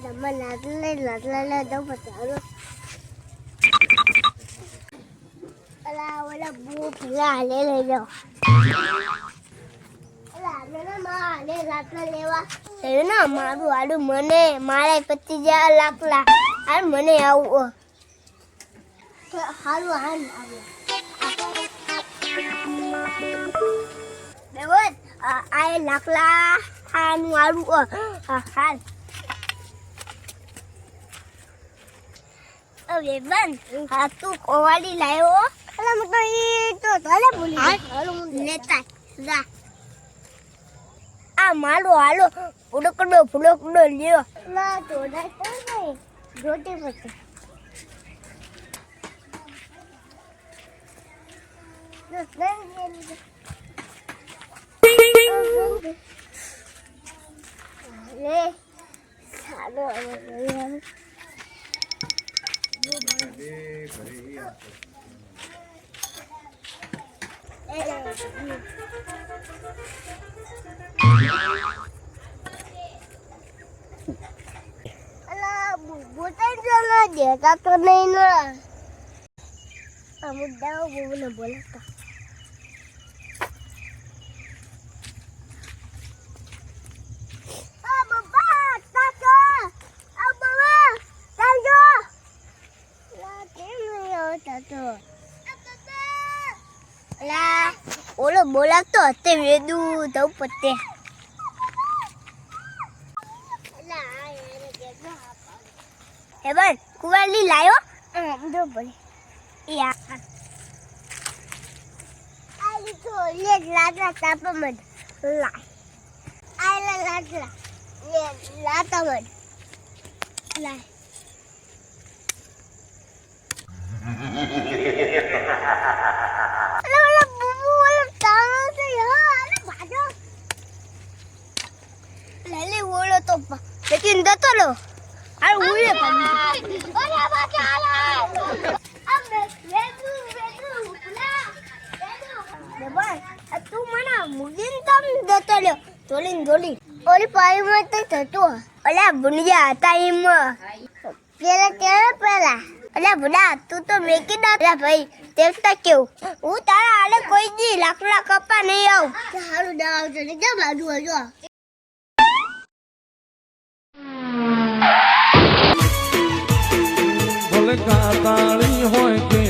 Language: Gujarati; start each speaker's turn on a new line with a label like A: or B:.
A: મને લાટલે લાટલે લે દો પચારો અલા ઓલા બુ પેલા હાલે લઈ મારું આડું મને મારે પચીસ હજાર લાકલા આ મને આવું સારું હાલ બેવત આ લાકલા આનું આડું હાલ. હવે બન હા તું કોવાડી લાવ્યો અલા હું તો ઈ તો તલે ભૂલી હાલો હું લેતા જા. આ મારો હાલો. ફુડકડો ફુડકડો લ્યો. ના તો ના તો નહીં અલા બોતા જલા દેતા તો નહીં ને આ મુદ્દાઓ બહુ ને બોલતા આ બાબા તાતો આ બાબા તાજો લા કેમ નહીં તો લા, ઓલો બોલાવતો હતે વેદુ દઉં પતે હે બન કુવાલી લાયો? જો બોલે. યા આલી તો લે લાગલા તાપ મત લા. આયલા લાગલા લે લાતા મત લા અલા ઓલા બુબુ ઓલા તાણો તો યા અલા ભાજો લે લે ઓલો તો લેકિન દતો પાડી ઓલા બાકે આલા અબે વેદુ વેદુ એમ પેલા કેળા પેલા. અલ્યા બુડા તું તો મેકી દા અલ્યા ભાઈ દેખતા કેવું. હું તારા આલે કોઈ દી લાકડા કપા નહીં આવું. સારું ના આવજો ને કેમ બાજુ હજો